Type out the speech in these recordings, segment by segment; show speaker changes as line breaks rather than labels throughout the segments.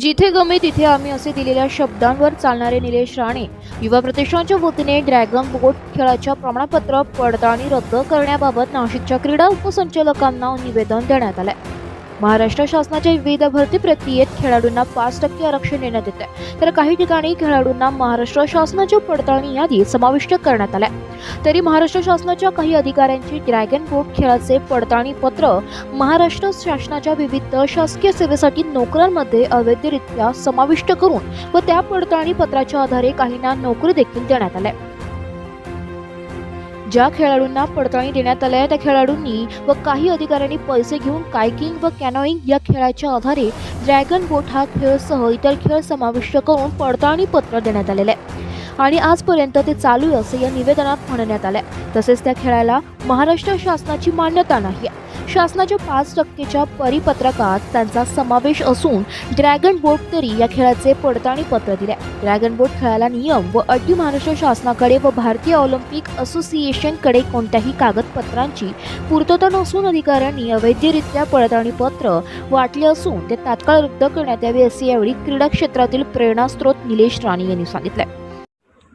जिथे गमे तिथे आम्ही असे दिलेल्या शब्दांवर चालणारे निलेश राणे युवा प्रतिष्ठानच्या वतीने ड्रॅगन बोट खेळाच्या प्रमाणपत्र पडताळणी रद्द करण्याबाबत नाशिकच्या क्रीडा उपसंचालकांना निवेदन देण्यात आलंय. महाराष्ट्र शासनाच्या विविध भरती प्रक्रियेत खेळाडूंना पाच टक्के आरक्षण देण्यात येते तर काही ठिकाणी खेळाडूंना महाराष्ट्र शासनाच्या पडताळणी यादी समाविष्ट करण्यात आल्या. तरी महाराष्ट्र शासनाच्या काही अधिकाऱ्यांची ड्रॅगन बोट खेळाचे पडताळणी पत्र महाराष्ट्र शासनाच्या विविध शासकीय सेवेसाठी नोकऱ्यांमध्ये अवैधरित्या समाविष्ट करून व त्या पडताळणी पत्राच्या आधारे काहींना नोकरी देखील देण्यात आल्या. ज्या खेळाडूंना पडताळणी देण्यात आल्या त्या खेळाडूंनी व काही अधिकाऱ्यांनी पैसे घेऊन कायकिंग व कॅनोईंग या खेळाच्या आधारे ड्रॅगन बोट हा खेळसह इतर खेळ समाविष्ट करून पडताळणी पत्र देण्यात आलेले आहे आणि आजपर्यंत ते चालू आहे असे या निवेदनात म्हणण्यात आले तसेच त्या खेळाला महाराष्ट्र शासनाची मान्यता नाही आहे. शासनाच्या पाच टक्केच्या परिपत्रकात त्यांचा समावेश असून ड्रॅगन बोट तरी या खेळाचे पडताळणी पत्र दिले ड्रॅगन बोट खेळाला नियम व अटी महाराष्ट्र शासनाकडे व भारतीय ऑलिम्पिक असोसिएशनकडे कोणत्याही कागदपत्रांची पूर्तता नसून अधिकाऱ्यांनी अवैधरित्या पडताळणी पत्र वाटले असून ते तात्काळ रद्द करण्यात यावे असे यावेळी क्रीडा क्षेत्रातील प्रेरणास्त्रोत निलेश राणे यांनी सांगितले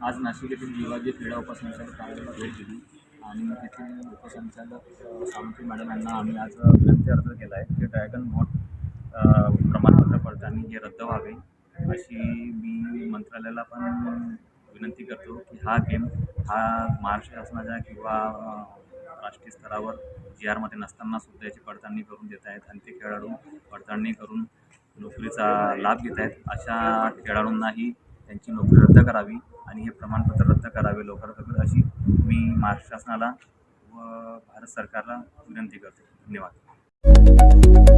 आज नाशिक येथील विभागीय क्रीडा उपसंचालक कार्यालयाला भेट दिली आणि तिथे उपसंचालक अ, मॅडम यांना आम्ही आज विनंती अर्ज केला आहे की ड्रॅगन बोट प्रमाणपत्र पडताळणी हे रद्द व्हावे. अशी मी मंत्रालयाला पण विनंती करतो की हा गेम हा महाराष्ट्र शासनाच्या किंवा राष्ट्रीय स्तरावर जी आरमध्ये नसताना सुद्धा याची पडताळणी करून देत आहेत आणि ते खेळाडू पडताळणी करून नोकरीचा लाभ घेत आहेत. अशा खेळाडूंनाही त्यांची नोकरी रद्द करावी. आणि हे प्रमाणपत्र रद्द करावे लवकरात लवकर अशी मी महाराष्ट्र शासनाला व भारत सरकारला विनंती करतो. धन्यवाद.